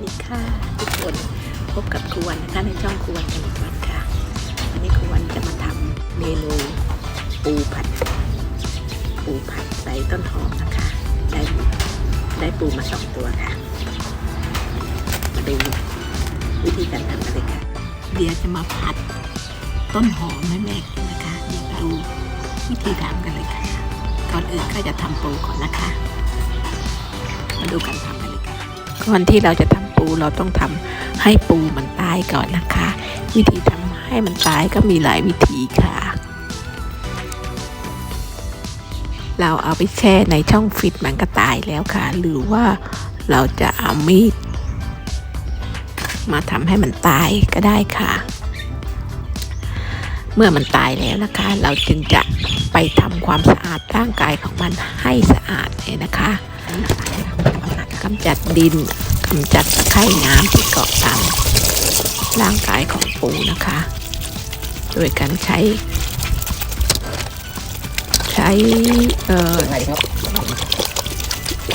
ดีค่ะทุกคนพบกับครูวันนะคะในช่องครูวันกันอีกวันค่ะ วันนี้ครูวันจะมาทำเมนูปูผัด ปูผัดใส่ต้นหอมนะคะ ได้ได้ปูมาสองตัวค่ะ มาดูวิธีการทำกันเลยค่ะ เดี๋ยวจะมาผัดต้นหอมให้แม่กินนะคะเดี๋ยวมาดูวิธีทำกันเลยค่ะ ก่อนอื่นก็จะทำปูก่อนนะคะ มาดูการทำกันเลยค่ะก่อนที่เราจะทำ ปูเราต้องทำให้ปูมันตายก่อนนะคะ วิธีทำให้มันตายก็มีหลายวิธีค่ะ เราเอาไปแช่ในช่องฟิตมันก็ตายแล้วค่ะ หรือว่าเราจะเอามีดมาทำให้มันตายก็ได้ค่ะ เมื่อมันตายแล้วนะคะ เราจึงจะไปทำความสะอาดร่างกายของมันให้สะอาดเลยนะคะกำจัดดิน กำจัดตะไคร่น้ำที่เกาะตามร่างกายของปูนะคะ โดยการใช้ ใช้เอ่อ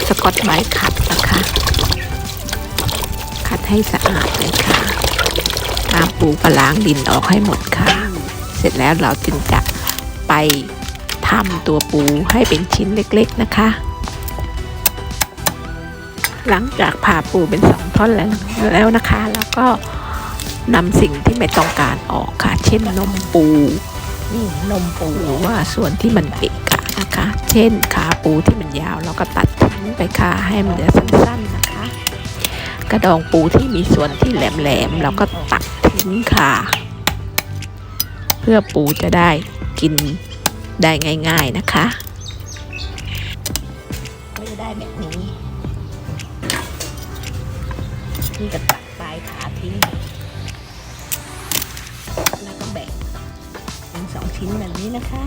สกอตไบรท์ขัดนะคะ ขัดให้สะอาดเลยค่ะน้ำปูก็ล้างดินออกให้หมดค่ะ เสร็จแล้วเราจึงจะไปทำตัวปูให้เป็นชิ้นเล็กๆนะคะ หลังจากผ่าปูเป็นสองท่อนแล้วแล้วนะคะ แล้วก็นำสิ่งที่ไม่ต้องการออกค่ะ เช่นนมปูนี่นมปูหรือว่าส่วนที่มันเกะกะนะคะ เช่นขาปูที่มันยาวเราก็ตัดทิ้งไปค่ะให้มันเหลือสั้นๆนะคะ กระดองปูที่มีส่วนที่แหลมๆเราก็ตัดทิ้งค่ะ เพื่อปูจะได้กินได้ง่าย ๆนะคะก็จะได้แบบนี้ นี่ก็ตัดปลายขาทิ้ง แล้วก็แบ่งเป็นสองชิ้นแบบนี้นะคะ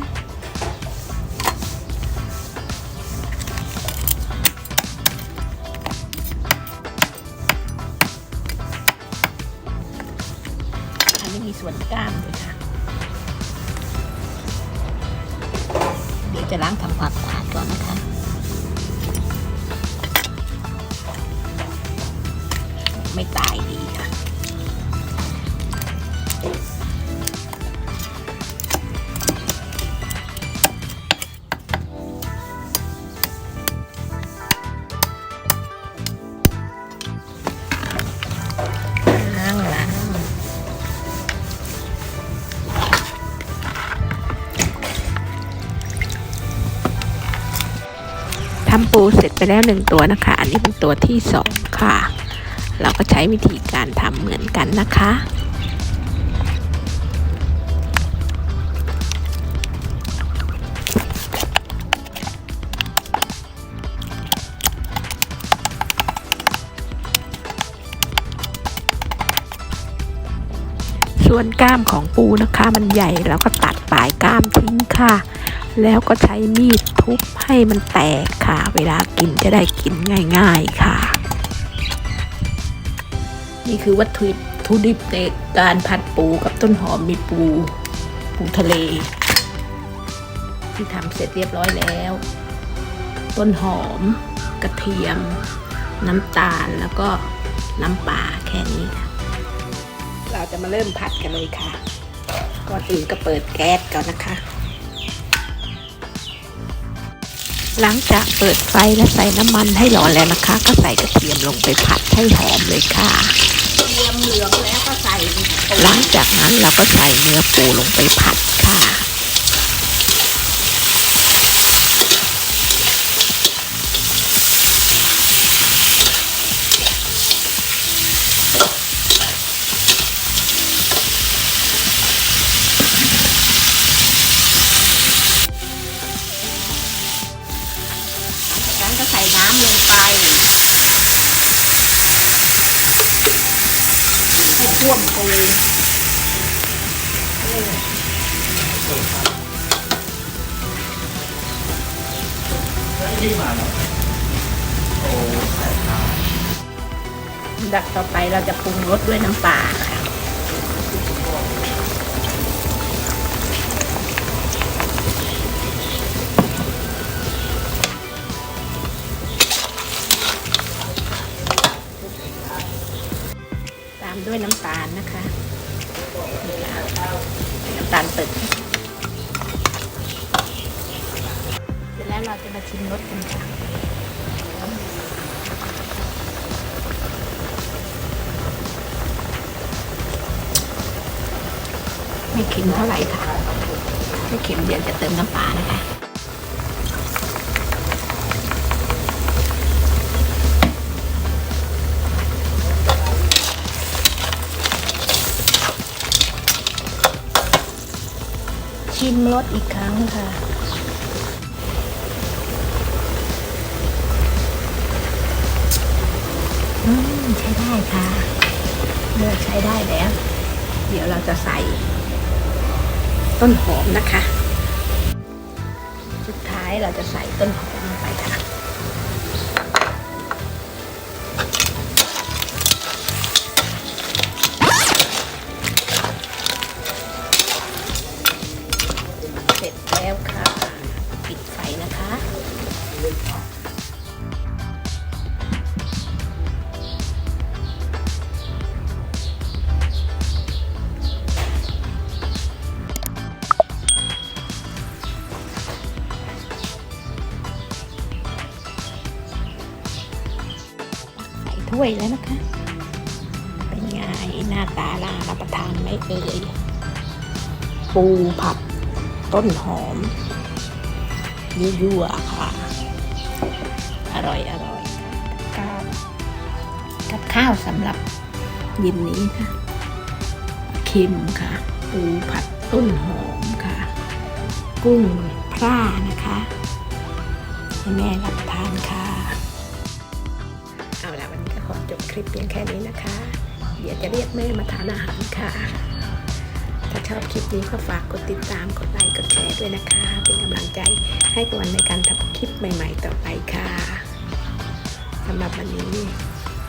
อันนี้มีส่วนก้ามด้วยค่ะ เดี๋ยวจะล้างทำความสะอาดก่อนนะคะ ไม่ตายดีค่ะล้างล้างทำปูเสร็จไปแล้วหนึ่งตัวนะคะ อันนี้เป็นตัวที่สองค่ะ เราก็ใช้วิธีการทำเหมือนกันนะคะส่วนก้ามของปูนะคะมันใหญ่เราก็ตัดปลายก้ามทิ้งค่ะ แล้วก็ใช้มีดทุบให้มันแตกค่ะ เวลากินจะได้กินง่าย ๆค่ะ นี่คือวัตถุถุดิบในการผัดปูกับต้นหอมมีปูปูทะเล ที่ทำเสร็จเรียบร้อยแล้ว ต้นหอม กระเทียม น้ำตาลแล้วก็น้ำปลาแค่นี้ค่ะ เราจะมาเริ่มผัดกันเลยค่ะ ก่อนอื่นก็เปิดแก๊สก่อนนะคะ หลังจากเปิดไฟและใส่น้ำมันให้ร้อนแล้วนะคะ ก็ใส่กระเทียมลงไปผัดให้หอมเลยค่ะกระเทียมเหลืองแล้วก็ใส่ หลังจากนั้นเราก็ใส่เนื้อปูลงไปผัดค่ะ ท่วมปูยิ่งมาเนาะโอ้ดักต่อไปเราจะปรุงรสด้วยน้ำปลา ด้วยน้ำตาลนะคะน้ำตาลตึกเสร็จแล้วเราจะมาชิมรสกันค่ะไม่เค็มเท่าไหร่ค่ะไม่เค็มเดี๋ยวจะเติมน้ำปลานะคะ ชิมรสอีกครั้งค่ะ อืม ใช้ได้ค่ะเลือกใช้ได้แล้ว เดี๋ยวเราจะใส่ ต้นหอมนะคะ สุดท้ายเราจะใส่ต้นหอมลงไปค่ะ ถ้วยแล้วนะคะ เป็นไงหน้าตาล่ารับประทานไหม่เอ่ยปูผัดต้นหอมยั่วๆค่ะ อร่อยอร่อยกับกับข้าวสำหรับเย็นนี้ค่ะเค็มค่ะ ปูผัดต้นหอมค่ะ กุ้งพร่านะคะให้แม่รับประทานค่ะเอาละวันนี้ก็ขอจ บคลิปเพียงแค่นี้นะคะ เดี๋ยวจะเรียกแม่มาทานอาหารค่ะ ถ้าชอบคลิปนี้ก็ฝากกดติดตาม กดไลค์ กดแชร์ด้วยนะคะ เป็นกำลังใจให้กวนในการทำคลิปใหม่ ๆ ต่อไปค่ะสำหรับวันนี้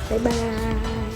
บ๊ายบาย